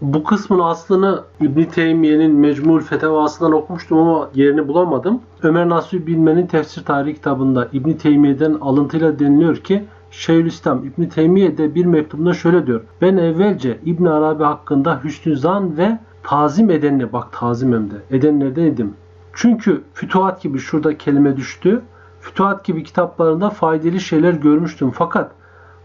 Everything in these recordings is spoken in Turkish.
Bu kısmın aslını İbn Teymiye'nin Mecmul Fetavasından okumuştum ama yerini bulamadım. Ömer Nasuhi Bilmen'in tefsir tarihi kitabında İbn Teymiye'den alıntıyla deniliyor ki Şeyhülislam İbn Teymiye de bir mektubunda şöyle diyor. Ben evvelce İbn Arabi hakkında hüsnü zan ve tazim edenle bak tazim hem de edenlerden idim. Çünkü Fütuhat gibi şurada kelime düştü. Fütuhat gibi kitaplarında faydalı şeyler görmüştüm. Fakat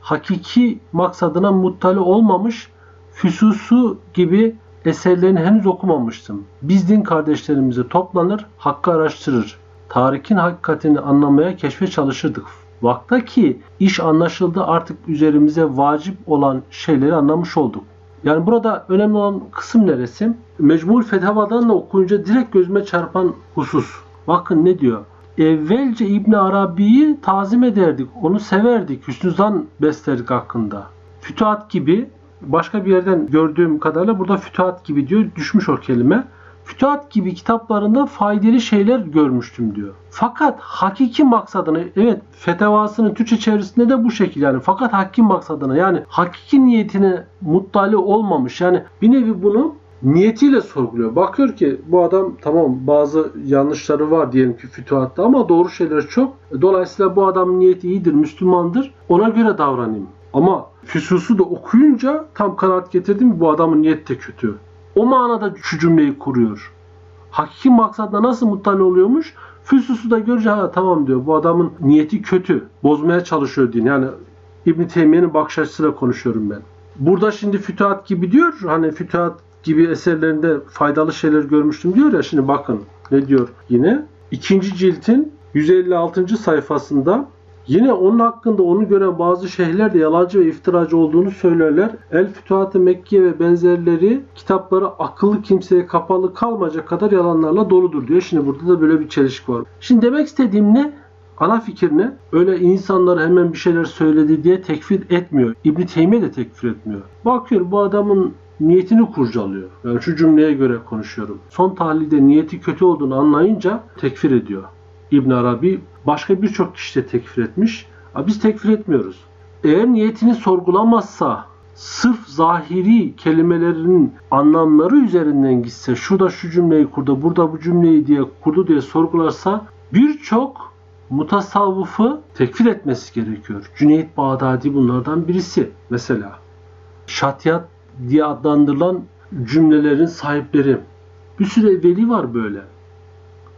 hakiki maksadına muttali olmamış Füsusu gibi eserlerini henüz okumamıştım. Biz din kardeşlerimize toplanır, hakkı araştırır. Tarikin hakikatini anlamaya, keşfe çalışırdık. Vakta ki iş anlaşıldı artık üzerimize vacip olan şeyleri anlamış olduk. Yani burada önemli olan kısım neresi? Mecmul Fetavadan da okuyunca direkt gözüme çarpan husus. Bakın ne diyor? Evvelce İbn Arabi'yi tazim ederdik, onu severdik, hüsnü zan beslerdik hakkında. Fütuhat gibi başka bir yerden gördüğüm kadarıyla burada fütuhat gibi diyor. Düşmüş o kelime. Fütuhat gibi kitaplarında faydalı şeyler görmüştüm diyor. Fakat hakiki maksadını evet fetavasının Türkçe çevirisinde de bu şekil yani fakat hakiki maksadına yani hakiki niyetine muttali olmamış yani bir nevi bunu niyetiyle sorguluyor. Bakıyor ki bu adam tamam bazı yanlışları var diyelim ki fütuhatta ama doğru şeyler çok. Dolayısıyla bu adamın niyeti iyidir, Müslümandır. Ona göre davranayım. Ama Füsus'u da okuyunca tam kanaat getirdim bu adamın niyeti de kötü. O manada şu cümleyi kuruyor. Hakiki maksadına nasıl muttali oluyormuş? Füsus'u da görünce ha tamam diyor bu adamın niyeti kötü. Bozmaya çalışıyor din. Yani İbn Teymiye'nin bakış açısıyla konuşuyorum ben. Burada şimdi fütuhat gibi diyor. Hani fütuhat gibi eserlerinde faydalı şeyler görmüştüm diyor ya. Şimdi bakın ne diyor yine. ikinci ciltin 156. sayfasında Yine onun hakkında onu gören bazı şeyhler de yalancı ve iftiracı olduğunu söylerler. El Fütuhat-ı Mekke ve benzerleri kitapları akıllı kimseye kapalı kalmayacak kadar yalanlarla doludur diyor. Şimdi burada da böyle bir çelişki var. Şimdi demek istediğim ne? Ana fikir ne? Öyle insanlar hemen bir şeyler söyledi diye tekfir etmiyor. İbn Teymiye de tekfir etmiyor. Bakıyor bu adamın niyetini kurcalıyor. Yani şu cümleye göre konuşuyorum. Son tahlilde niyeti kötü olduğunu anlayınca tekfir ediyor. İbn Arabi başka birçok kişi de tekfir etmiş. Biz tekfir etmiyoruz. Eğer niyetini sorgulamazsa sırf zahiri kelimelerin anlamları üzerinden gitse şurada şu cümleyi kurdu, burada bu cümleyi diye kurdu diye sorgularsa birçok mutasavvıfı tekfir etmesi gerekiyor. Cüneyt Bağdadi bunlardan birisi mesela. Şatiyat diye adlandırılan cümlelerin sahipleri. Bir sürü veli var böyle.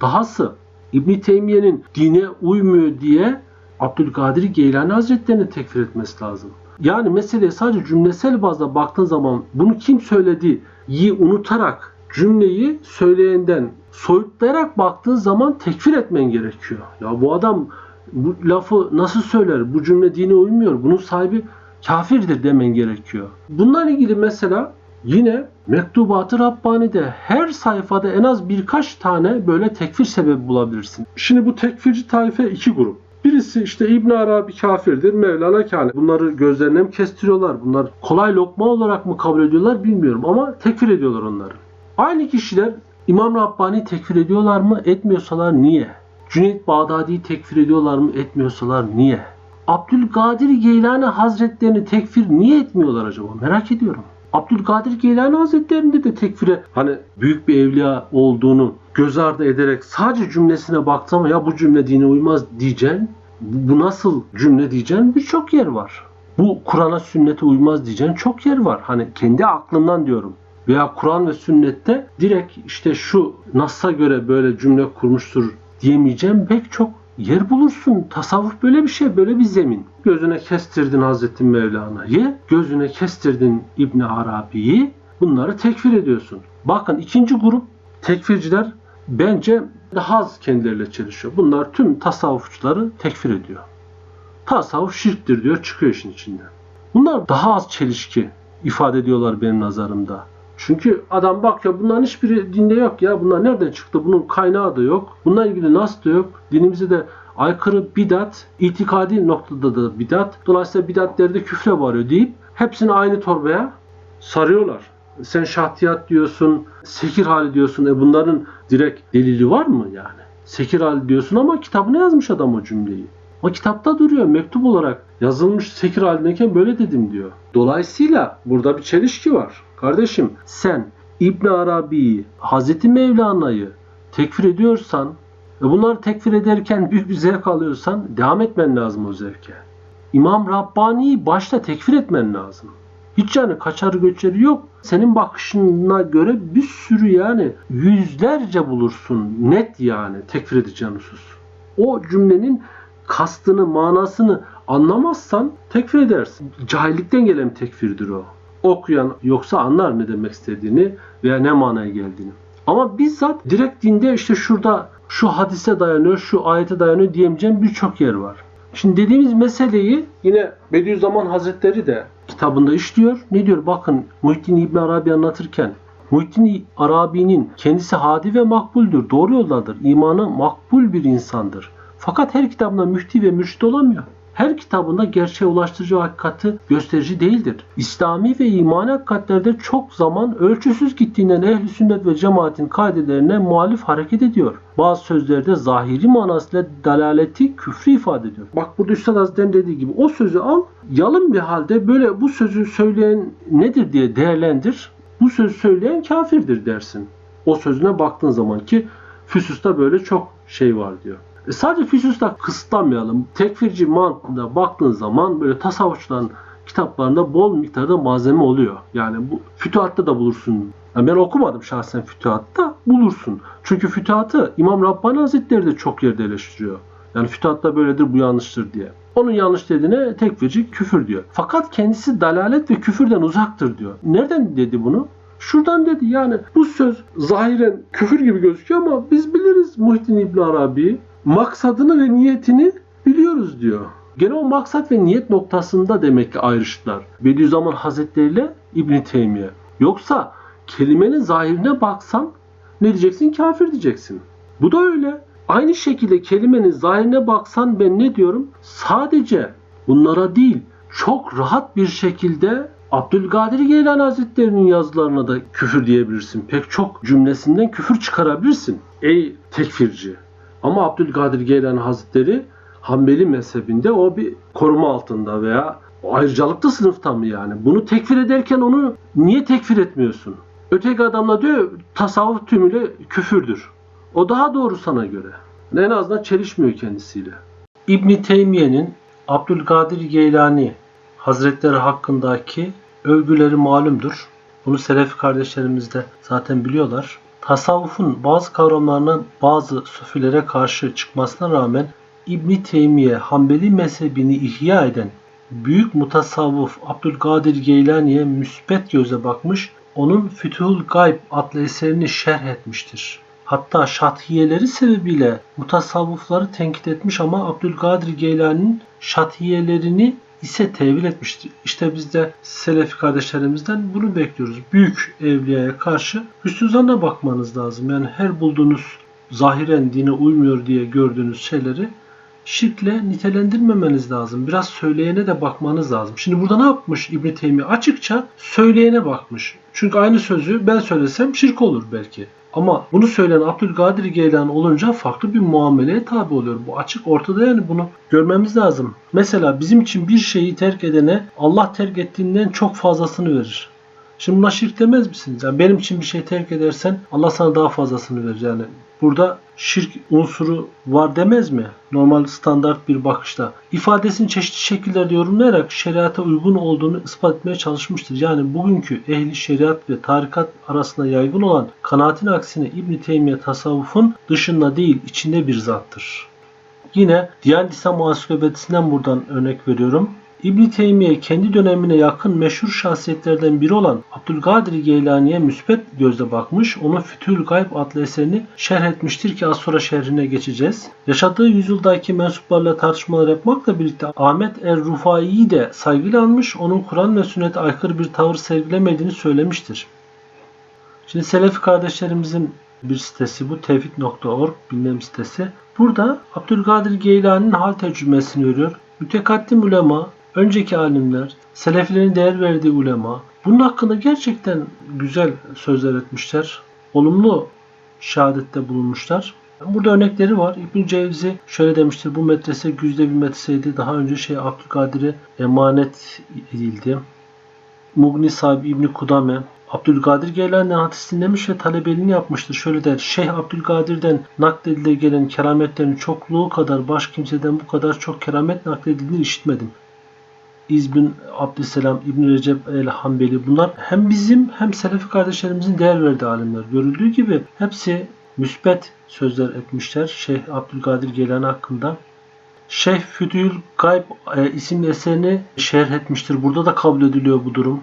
Dahası İbn Teymiye'nin dine uymuyor diye Abdülkadir Geylani Hazretlerini tekfir etmesi lazım. Yani meseleye sadece cümlesel bazda baktığın zaman bunu kim söyledi yi unutarak cümleyi söyleyenden soyutlayarak baktığın zaman tekfir etmen gerekiyor. Ya bu adam bu lafı nasıl söyler? Bu cümle dine uymuyor. Bunun sahibi kafirdir demen gerekiyor. Bununla ilgili mesela Yine Mektubat-ı Rabbani'de her sayfada en az birkaç tane böyle tekfir sebebi bulabilirsin. Şimdi bu tekfirci taife iki grup. Birisi işte İbn Arabi kafirdir, Mevlana kâne. Bunları gözlerine mi kestiriyorlar? Bunlar kolay lokma olarak mı kabul ediyorlar bilmiyorum ama tekfir ediyorlar onları. Aynı kişiler İmam Rabbani tekfir ediyorlar mı? Etmiyorsalar niye? Cüneyt Bağdadi'yi tekfir ediyorlar mı? Etmiyorsalar niye? Abdülkadir Geylani Hazretlerini tekfir niye etmiyorlar acaba? Merak ediyorum. Abdülkadir Geylani Hazretlerinde de tekfire hani büyük bir evliya olduğunu göz ardı ederek sadece cümlesine baksam ya bu cümle dine uymaz diyeceksin. Bu nasıl cümle diyeceksin birçok yer var. Bu Kur'an'a sünnete uymaz diyeceksin çok yer var. Hani kendi aklından diyorum. Veya Kur'an ve sünnette direkt işte şu Nas'a göre böyle cümle kurmuştur diyemeyeceğim pek çok yer bulursun. Tasavvuf böyle bir şey, böyle bir zemin. Gözüne kestirdin Hazreti Mevlana'yı, gözüne kestirdin İbn Arabi'yi. Bunları tekfir ediyorsun. Bakın ikinci grup tekfirciler bence daha az kendileriyle çelişiyor. Bunlar tüm tasavvufçuları tekfir ediyor. Tasavvuf şirktir diyor, çıkıyor işin içinden. Bunlar daha az çelişki ifade ediyorlar benim nazarımda. Çünkü adam bak ya bunların hiçbiri dinde yok ya. Bunlar nereden çıktı? Bunun kaynağı da yok. Bununla ilgili nas da yok. Dinimize de aykırı bidat, itikadi noktada da bidat. Dolayısıyla bidatleri de küfre varıyor deyip hepsini aynı torbaya sarıyorlar. Sen şahtiyat diyorsun, sekir hali diyorsun. E bunların direkt delili var mı yani? Sekir hali diyorsun ama kitabına yazmış adam o cümleyi. O kitapta duruyor mektup olarak yazılmış sekir halindeyken böyle dedim diyor. Dolayısıyla burada bir çelişki var. Kardeşim sen İbn Arabi'yi, Hazreti Mevlana'yı tekfir ediyorsan ve bunları tekfir ederken büyük bir zevk alıyorsan devam etmen lazım o zevke. İmam Rabbani'yi başta tekfir etmen lazım. Hiç yani kaçar göçeri yok. Senin bakışına göre bir sürü yani yüzlerce bulursun net yani tekfir edeceğin husus. O cümlenin kastını, manasını anlamazsan tekfir edersin. Cahillikten gelen tekfirdir o. Okuyan yoksa anlar ne demek istediğini veya ne manaya geldiğini. Ama bizzat direkt dinde işte şurada şu hadise dayanıyor, şu ayete dayanıyor diyemeyeceğim birçok yer var. Şimdi dediğimiz meseleyi yine Bediüzzaman Hazretleri de kitabında işliyor. Ne diyor? Bakın Muhittin İbn Arabi anlatırken Muhittin Arabi'nin kendisi hadi ve makbuldür. Doğru yoldadır. İmanı makbul bir insandır. Fakat her kitabında müfti ve mürşid olamıyor. Her kitabında gerçeğe ulaştırıcı hakikati gösterici değildir. İslami ve imani hakikatlerde çok zaman ölçüsüz gittiğinden ehl sünnet ve cemaatin kaidelerine muhalif hareket ediyor. Bazı sözlerde zahiri manasıyla dalaleti küfrü ifade ediyor. Bak burada Üstad Hazretleri'nin dediği gibi o sözü al, yalın bir halde böyle bu sözü söyleyen nedir diye değerlendir. Bu sözü söyleyen kafirdir dersin. O sözüne baktığın zaman ki Füsus'ta böyle çok şey var diyor. Sadece Füsus'ta kısıtlamayalım. Tekfirci mantığında baktığın zaman böyle tasavvufçuların kitaplarında bol miktarda malzeme oluyor. Yani bu fütuhatta da bulursun. Yani ben okumadım şahsen fütuhatta bulursun. Çünkü fütuhatı İmam Rabbani Hazretleri de çok yerde eleştiriyor. Yani fütuhatta böyledir bu yanlıştır diye. Onun yanlış dediğine tekfirci küfür diyor. Fakat kendisi dalalet ve küfürden uzaktır diyor. Nereden dedi bunu? Şuradan dedi yani bu söz zahiren küfür gibi gözüküyor ama biz biliriz Muhittin İbn Arabi'yi. Maksadını ve niyetini biliyoruz diyor. Gene o maksat ve niyet noktasında demek ki ayrıştılar. Bediüzzaman Hazretleri ile İbn Teymiye. Yoksa kelimenin zahirine baksan ne diyeceksin? Kafir diyeceksin. Bu da öyle. Aynı şekilde kelimenin zahirine baksan ben ne diyorum? Sadece bunlara değil çok rahat bir şekilde Abdülkadir Geylani Hazretleri'nin yazılarına da küfür diyebilirsin. Pek çok cümlesinden küfür çıkarabilirsin. Ey tekfirci. Ama Abdülkadir Geylani Hazretleri Hanbeli mezhebinde o bir koruma altında veya ayrıcalıklı sınıfta mı yani? Bunu tekfir ederken onu niye tekfir etmiyorsun? Öteki adamla diyor tasavvuf tümüyle küfürdür. O daha doğru sana göre. En azından çelişmiyor kendisiyle. İbn Teymiye'nin Abdülkadir Geylani Hazretleri hakkındaki övgüleri malumdur. Bunu Selefi kardeşlerimiz de zaten biliyorlar. Tasavvufun bazı kavramlarına bazı sufilere karşı çıkmasına rağmen İbn Teymiye Hanbeli mezhebini ihya eden büyük mutasavvuf Abdülkadir Geylani'ye müsbet göze bakmış, onun Fütuhul Gayb adlı eserini şerh etmiştir. Hatta şatiyeleri sebebiyle mutasavvufları tenkit etmiş ama Abdülkadir Geylani'nin şatiyelerini ise tevil etmiştir. İşte biz de Selefi kardeşlerimizden bunu bekliyoruz. Büyük evliyaya karşı hüsnü zanna bakmanız lazım. Yani her bulduğunuz zahiren dine uymuyor diye gördüğünüz şeyleri şirkle nitelendirmemeniz lazım. Biraz söyleyene de bakmanız lazım. Şimdi burada ne yapmış İbn Teymi? Açıkça söyleyene bakmış. Çünkü aynı sözü ben söylesem şirk olur belki. Ama bunu söyleyen Abdülkadir Geylani olunca farklı bir muameleye tabi oluyor. Bu açık ortada yani bunu görmemiz lazım. Mesela bizim için bir şeyi terk edene Allah terk ettiğinden çok fazlasını verir. Şimdi buna şirk demez misiniz? Yani benim için bir şey terk edersen Allah sana daha fazlasını verir. Yani burada şirk unsuru var demez mi? Normal standart bir bakışta. İfadesini çeşitli şekillerde yorumlayarak şeriata uygun olduğunu ispat etmeye çalışmıştır. Yani bugünkü ehli şeriat ve tarikat arasında yaygın olan kanaatin aksine İbn Teymiye tasavvufun dışında değil içinde bir zattır. Yine Diyanet İslam Ansiklopedisinden buradan örnek veriyorum. İbn Teymiye kendi dönemine yakın meşhur şahsiyetlerden biri olan Abdülkadir Geylani'ye müspet gözle bakmış, onun Fütül Gayb adlı eserini şerh etmiştir ki az sonra şerhine geçeceğiz. Yaşadığı yüzyıldaki mensuplarla tartışmalar yapmakla birlikte Ahmet Er-Rufai'yi de saygıyla almış, onun Kur'an ve sünnete aykırı bir tavır sergilemediğini söylemiştir. Şimdi Selefi kardeşlerimizin bir sitesi bu tevhid.org bilmem sitesi. Burada Abdülkadir Geylani'nin hal tecrübesini veriyor. Mütekaddim ulema, önceki alimler, selefilerin değer verdiği ulema bunun hakkında gerçekten güzel sözler etmişler. Olumlu şehadette bulunmuşlar. Burada örnekleri var. İbn Cevzi şöyle demiştir. Bu medrese güzde bir medreseydi. Daha önce şey Abdülkadir'e emanet edildi. Mugni sahibi İbni Kudame Abdülkadir Geylani hadis dinlemiş ve talebeliğini yapmıştır. Şöyle der. Şeyh Abdülkadir'den nakledile gelen kerametlerin çokluğu kadar baş kimseden bu kadar çok keramet nakledildiğini işitmedim. İzbin Abdüselam, İbn Recep el Hanbeli bunlar hem bizim hem Selefi kardeşlerimizin değer verdiği alimler. Görüldüğü gibi hepsi müsbet sözler etmişler Şeyh Abdülkadir Geylani hakkında. Şeyh Fütühül Gayb e, isimli eserini şerh etmiştir. Burada da kabul ediliyor bu durum.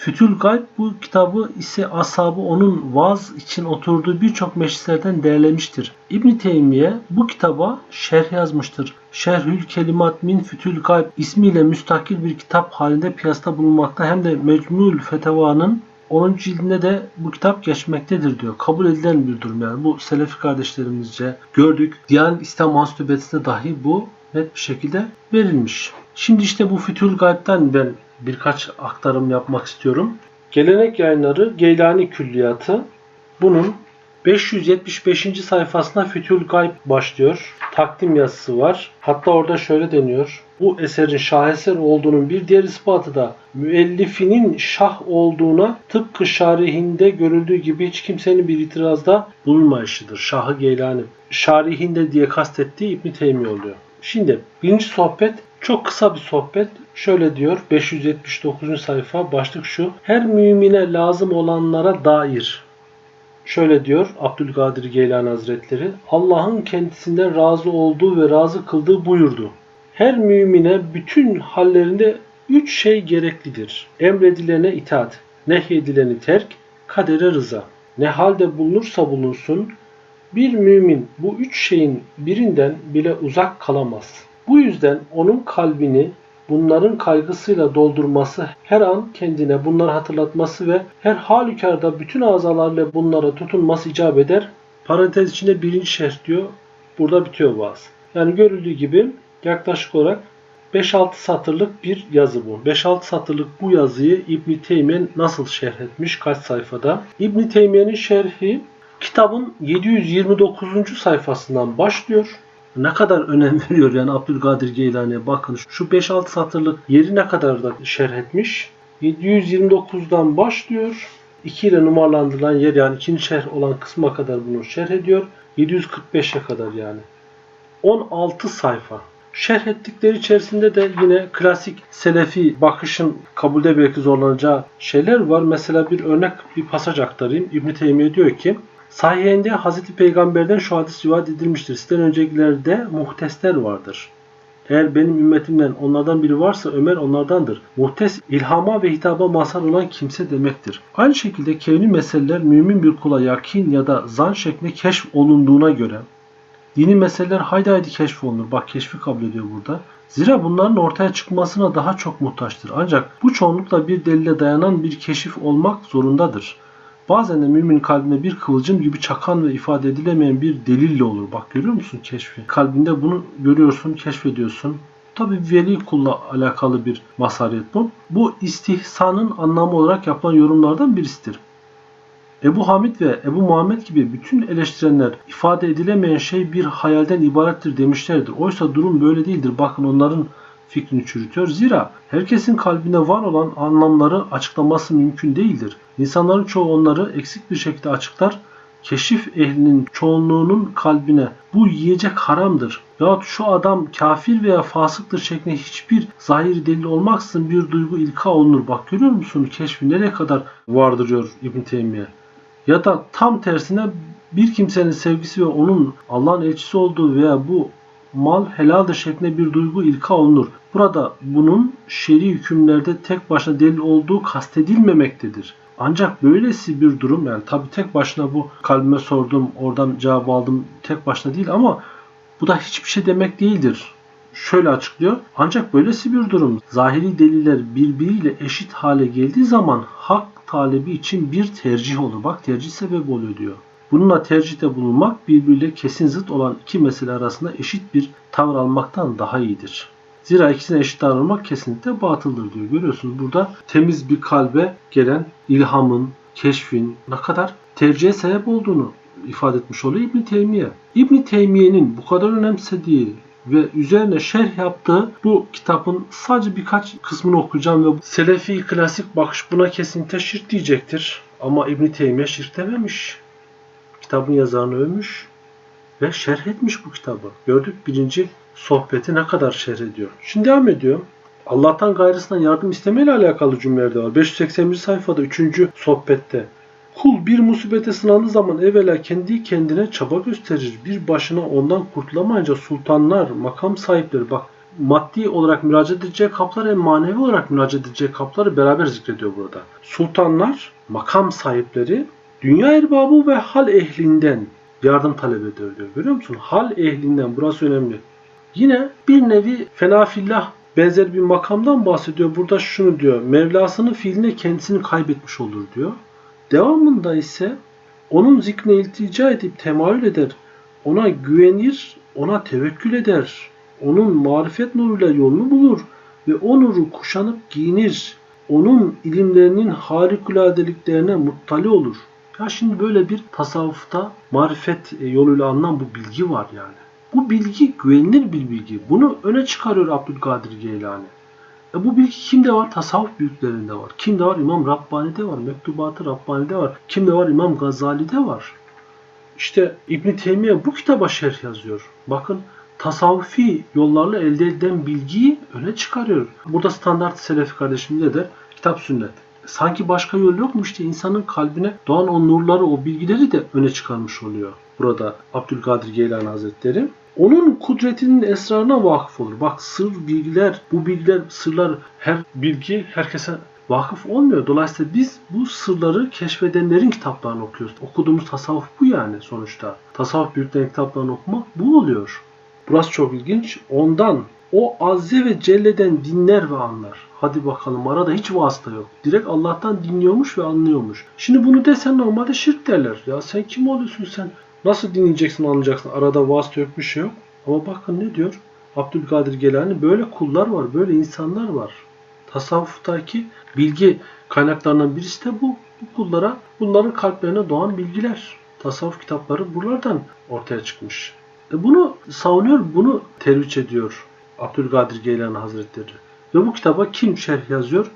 Fütül Gayb bu kitabı ise ashabı onun vaaz için oturduğu birçok meclislerden değerlemiştir. İbn Teymiye bu kitaba şerh yazmıştır. Şerhül Kelimat min Fütül Gayb ismiyle müstakil bir kitap halinde piyasada bulunmakta hem de Mecmul Feteva'nın 10. cildinde de bu kitap geçmektedir diyor. Kabul edilen bir durum yani. Bu Selefi kardeşlerimizce gördük. Diyanet İslam Ansiklopedisi'nde dahi bu net bir şekilde verilmiş. Şimdi işte bu Fütül Gayb'den ben birkaç aktarım yapmak istiyorum. Gelenek yayınları Geylani Külliyatı. Bunun 575. sayfasında Fütül Gayb başlıyor. Takdim yazısı var. Hatta orada şöyle deniyor. Bu eserin şaheser olduğunun bir diğer ispatı da müellifinin şah olduğuna tıpkı şarihinde görüldüğü gibi hiç kimsenin bir itirazda bulunmayışıdır. Şahı Geylani. Şarihinde diye kastettiği İbn Teymi oluyor. Şimdi birinci sohbet çok kısa bir sohbet. Şöyle diyor 579. sayfa başlık şu. Her mümine lazım olanlara dair. Şöyle diyor Abdülkadir Geylani Hazretleri. Allah'ın kendisinden razı olduğu ve razı kıldığı buyurdu. Her mümine bütün hallerinde üç şey gereklidir. Emredilene itaat, nehyedileni terk, kadere rıza. Ne halde bulunursa bulunsun bir mümin bu üç şeyin birinden bile uzak kalamaz. Bu yüzden onun kalbini bunların kaygısıyla doldurması, her an kendine bunları hatırlatması ve her halükarda bütün azalarla bunlara tutunması icap eder. Parantez içinde birinci şerh diyor. Burada bitiyor vaaz. Yani görüldüğü gibi yaklaşık olarak 5-6 satırlık bir yazı bu. 5-6 satırlık bu yazıyı İbn Teymiye nasıl şerh etmiş? Kaç sayfada? İbn Teymiye'nin şerhi kitabın 729. sayfasından başlıyor ne kadar önem veriyor yani Abdülkadir Geylani'ye bakın. Şu 5-6 satırlık yeri ne kadar da şerh etmiş. 729'dan başlıyor. 2 ile numaralandırılan yer yani ikinci şerh olan kısma kadar bunu şerh ediyor. 745'e kadar yani. 16 sayfa. Şerh ettikleri içerisinde de yine klasik selefi bakışın kabulde belki zorlanacağı şeyler var. Mesela bir örnek bir pasaj aktarayım. İbn Teymiye diyor ki Sahihinde Hazreti Peygamber'den şu hadis rivayet edilmiştir. Sizden öncekilerde muhtesler vardır. Eğer benim ümmetimden onlardan biri varsa Ömer onlardandır. Muhtes ilhama ve hitaba mazhar olan kimse demektir. Aynı şekilde kevni meseleler mümin bir kula yakin ya da zan şeklinde keşf olunduğuna göre dini meseleler haydi haydi keşf olunur. Bak keşfi kabul ediyor burada. Zira bunların ortaya çıkmasına daha çok muhtaçtır. Ancak bu çoğunlukla bir delile dayanan bir keşif olmak zorundadır. Bazen de mümin kalbinde bir kıvılcım gibi çakan ve ifade edilemeyen bir delille olur. Bak görüyor musun keşfi? Kalbinde bunu görüyorsun, keşfediyorsun. Tabi veli kulla alakalı bir masariyet bu. Bu istihsanın anlamı olarak yapılan yorumlardan birisidir. Ebu Hamid ve Ebu Muhammed gibi bütün eleştirenler ifade edilemeyen şey bir hayalden ibarettir demişlerdir. Oysa durum böyle değildir. Bakın onların fikrini çürütüyor. Zira herkesin kalbinde var olan anlamları açıklaması mümkün değildir. İnsanların çoğu onları eksik bir şekilde açıklar. Keşif ehlinin çoğunluğunun kalbine bu yiyecek haramdır yahut şu adam kafir veya fasıktır şeklinde hiçbir zahir delil olmaksızın bir duygu ilka olunur. Bak görüyor musun keşfi nereye kadar vardırıyor İbn Teymiye. Ya da tam tersine bir kimsenin sevgisi ve onun Allah'ın elçisi olduğu veya bu mal helaldir şeklinde bir duygu ilka olunur. Burada bunun şer'i hükümlerde tek başına delil olduğu kastedilmemektedir. Ancak böylesi bir durum yani tabi tek başına bu kalbime sordum oradan cevap aldım tek başına değil ama bu da hiçbir şey demek değildir. Şöyle açıklıyor. Ancak böylesi bir durum zahiri deliller birbiriyle eşit hale geldiği zaman hak talebi için bir tercih olur. Bak tercih sebebi oluyor diyor. Bununla tercihte bulunmak birbiriyle kesin zıt olan iki mesele arasında eşit bir tavır almaktan daha iyidir. Zira ikisine eşit davranmak kesinlikle batıldır diyor. Görüyorsunuz burada temiz bir kalbe gelen ilhamın, keşfin ne kadar tercihe sebep olduğunu ifade etmiş oluyor İbn Teymiye. İbn Teymiye'nin bu kadar önemsediği ve üzerine şerh yaptığı bu kitabın sadece birkaç kısmını okuyacağım ve Selefi klasik bakış buna kesinlikle şirk diyecektir. Ama İbn Teymiye şirk dememiş. Kitabın yazarını övmüş ve şerh etmiş bu kitabı. Gördük birinci sohbeti ne kadar şerh ediyor. Şimdi devam ediyor. Allah'tan gayrısından yardım istemeyle alakalı cümlelerde var. 581 sayfada 3. sohbette. Kul bir musibete sınandığı zaman evvela kendi kendine çaba gösterir. Bir başına ondan kurtulamayınca sultanlar, makam sahipleri bak maddi olarak müracaat edeceği kaplar hem manevi olarak müracaat edeceği kapları beraber zikrediyor burada. Sultanlar, makam sahipleri dünya erbabı ve hal ehlinden yardım talep ediyor diyor. Görüyor musun? Hal ehlinden burası önemli. Yine bir nevi fenafillah benzer bir makamdan bahsediyor. Burada şunu diyor. Mevlasının fiiline kendisini kaybetmiş olur diyor. Devamında ise onun zikrine iltica edip temayül eder. Ona güvenir, ona tevekkül eder. Onun marifet nuruyla yolunu bulur ve o nuru kuşanıp giyinir. Onun ilimlerinin harikuladeliklerine muttali olur. Ya şimdi böyle bir tasavvufta marifet yoluyla alınan bu bilgi var yani. Bu bilgi güvenilir bir bilgi. Bunu öne çıkarıyor Abdülkadir Geylani. E bu bilgi kimde var? Tasavvuf büyüklerinde var. Kimde var? İmam Rabbani'de var. Mektubatı Rabbani'de var. Kimde var? İmam Gazali'de var. İşte İbn Teymiye bu kitaba şerh yazıyor. Bakın tasavvufi yollarla elde edilen bilgiyi öne çıkarıyor. Burada standart Selefi kardeşim ne der? Kitap sünnet. Sanki başka yol yokmuş diye insanın kalbine doğan o nurları, o bilgileri de öne çıkarmış oluyor. Burada Abdülkadir Geylani Hazretleri. Onun kudretinin esrarına vakıf olur. Bak sır bilgiler, bu bilgiler, sırlar, her bilgi herkese vakıf olmuyor. Dolayısıyla biz bu sırları keşfedenlerin kitaplarını okuyoruz. Okuduğumuz tasavvuf bu yani sonuçta. Tasavvuf büyüklerin kitaplarını okumak bu oluyor. Burası çok ilginç. Ondan o azze ve celleden dinler ve anlar. Hadi bakalım arada hiç vasıta yok. Direkt Allah'tan dinliyormuş ve anlıyormuş. Şimdi bunu desen normalde şirk derler. Ya sen kim oluyorsun sen? Nasıl dinleyeceksin anlayacaksın? Arada vasıta yok bir şey yok. Ama bakın ne diyor? Abdülkadir Gelani böyle kullar var, böyle insanlar var. Tasavvuftaki bilgi kaynaklarından birisi de bu. Bu kullara, bunların kalplerine doğan bilgiler. Tasavvuf kitapları buralardan ortaya çıkmış. E bunu savunuyor, bunu terviç ediyor Abdülkadir Geylani Hazretleri. Ve bu kitaba kim şerh yazıyor?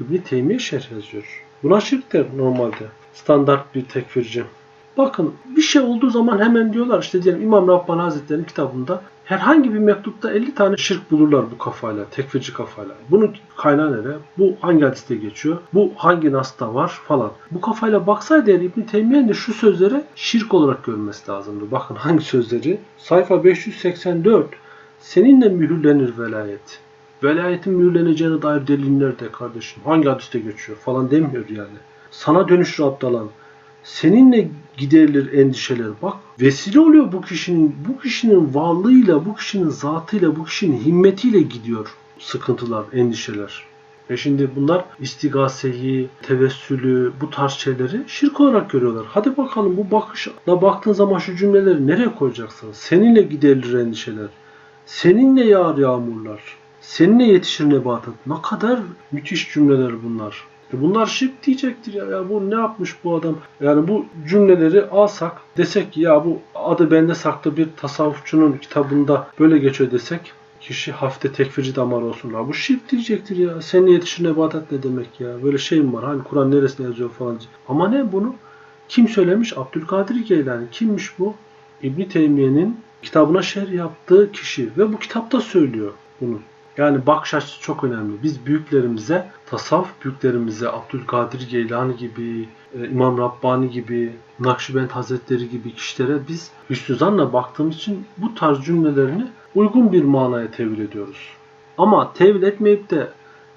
İbn Teymiye şerh yazıyor. Buna şirk der normalde. Standart bir tekfirci. Bakın bir şey olduğu zaman hemen diyorlar işte diyelim İmam Rabbani Hazretleri'nin kitabında herhangi bir mektupta 50 tane şirk bulurlar bu kafayla, tekfirci kafayla. Bunun kaynağı nere? Bu hangi hadiste geçiyor? Bu hangi nasta var falan. Bu kafayla baksaydı eğer İbn Teymiye'nin de şu sözleri şirk olarak görmesi lazımdı. Bakın hangi sözleri? Sayfa 584. Seninle mühürlenir velayet. Velayetin mühürleneceğine dair delil nerede kardeşim? Hangi hadiste geçiyor falan demiyor yani. Sana dönüşür abdalan. Seninle giderilir endişeler. Bak vesile oluyor bu kişinin bu kişinin varlığıyla, bu kişinin zatıyla, bu kişinin himmetiyle gidiyor sıkıntılar, endişeler. Ve şimdi bunlar istigaseyi, tevessülü, bu tarz şeyleri şirk olarak görüyorlar. Hadi bakalım bu bakışla baktığın zaman şu cümleleri nereye koyacaksın? Seninle giderilir endişeler. Seninle yağar yağmurlar. Seninle yetişir nebatat. Ne kadar müthiş cümleler bunlar. E bunlar şirk diyecektir ya. ya. Bu ne yapmış bu adam? Yani bu cümleleri alsak desek ki ya bu adı bende saklı bir tasavvufçunun kitabında böyle geçiyor desek kişi hafte tekfirci damar olsun. Ha, bu şirk diyecektir ya. Seninle yetişir nebatat ne demek ya? Böyle şey mi var? Hani Kur'an neresinde yazıyor falan. Ama ne bunu? Kim söylemiş? Abdülkadir Geylani. Kimmiş bu? İbni Teymiye'nin kitabına şerh yaptığı kişi ve bu kitapta söylüyor bunu. Yani bakış açısı çok önemli. Biz büyüklerimize, tasavvuf büyüklerimize Abdülkadir Geylani gibi, e, İmam Rabbani gibi, Nakşibend Hazretleri gibi kişilere biz hüsnü zanla baktığımız için bu tarz cümlelerini uygun bir manaya tevil ediyoruz. Ama tevil etmeyip de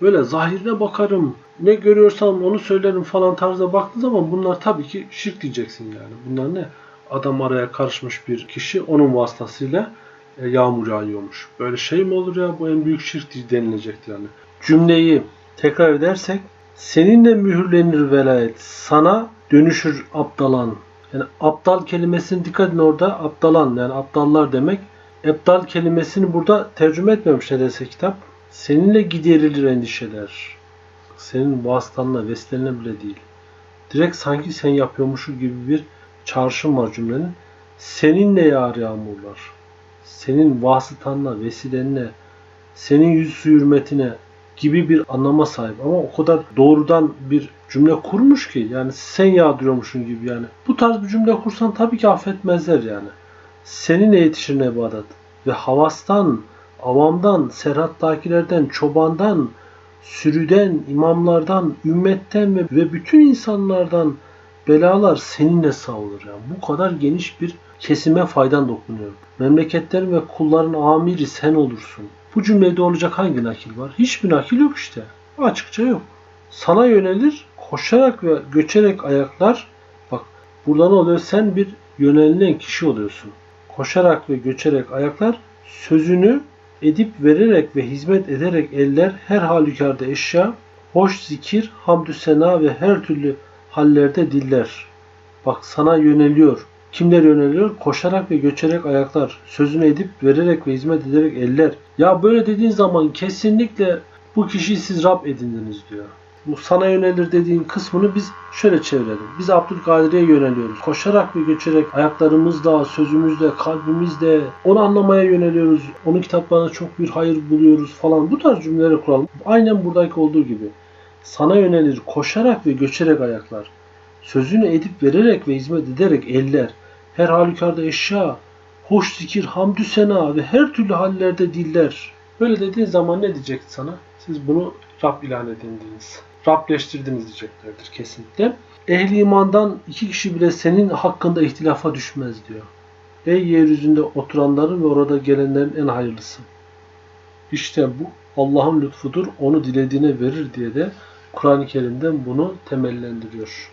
böyle zahirine bakarım, ne görüyorsam onu söylerim falan tarzda baktığın zaman bunlar tabii ki şirk diyeceksin yani. Bunlar ne? Adam araya karışmış bir kişi onun vasıtasıyla e, yağmur yağıyormuş. Böyle şey mi olur ya bu en büyük şirk denilecektir yani. Cümleyi tekrar edersek seninle mühürlenir velayet sana dönüşür aptalan. Yani aptal kelimesini dikkat edin orada aptalan yani aptallar demek. Aptal kelimesini burada tercüme etmemiş nedense kitap. Seninle giderilir endişeler. Senin vasıtanla, veslenle bile değil. Direkt sanki sen yapıyormuşsun gibi bir çağrışım var cümlenin. Seninle yağar yağmurlar. senin vasıtanla, vesilenle, senin yüz hürmetine gibi bir anlama sahip. Ama o kadar doğrudan bir cümle kurmuş ki yani sen yağdırıyormuşsun gibi yani. Bu tarz bir cümle kursan tabii ki affetmezler yani. Seninle yetişir nebadat ve havastan, avamdan, serhattakilerden, çobandan, sürüden, imamlardan, ümmetten ve, ve bütün insanlardan belalar seninle savulur. Yani bu kadar geniş bir kesime faydan dokunuyor. Memleketlerin ve kulların amiri sen olursun. Bu cümlede olacak hangi nakil var? Hiçbir nakil yok işte. Açıkça yok. Sana yönelir, koşarak ve göçerek ayaklar. Bak burada ne oluyor? Sen bir yönelilen kişi oluyorsun. Koşarak ve göçerek ayaklar sözünü edip vererek ve hizmet ederek eller her halükarda eşya, hoş zikir, hamdü sena ve her türlü hallerde diller. Bak sana yöneliyor. Kimler yöneliyor? Koşarak ve göçerek ayaklar, sözünü edip vererek ve hizmet ederek eller. Ya böyle dediğin zaman kesinlikle bu kişiyi siz Rab edindiniz diyor. Bu sana yönelir dediğin kısmını biz şöyle çevirelim. Biz Abdülkadir'e yöneliyoruz. Koşarak ve göçerek ayaklarımızla, sözümüzle, kalbimizle onu anlamaya yöneliyoruz. Onun kitaplarına çok bir hayır buluyoruz falan. Bu tarz cümleleri kuralım. Aynen buradaki olduğu gibi. Sana yönelir koşarak ve göçerek ayaklar. Sözünü edip vererek ve hizmet ederek eller. Her halükarda eşya, hoş zikir, hamdü sena ve her türlü hallerde diller. Böyle dediğin zaman ne diyecek sana? Siz bunu Rab ilan edindiniz. Rableştirdiniz diyeceklerdir kesinlikle. Ehli imandan iki kişi bile senin hakkında ihtilafa düşmez diyor. Ey yeryüzünde oturanların ve orada gelenlerin en hayırlısı. İşte bu Allah'ın lütfudur. Onu dilediğine verir diye de Kur'an-ı Kerim'den bunu temellendiriyor.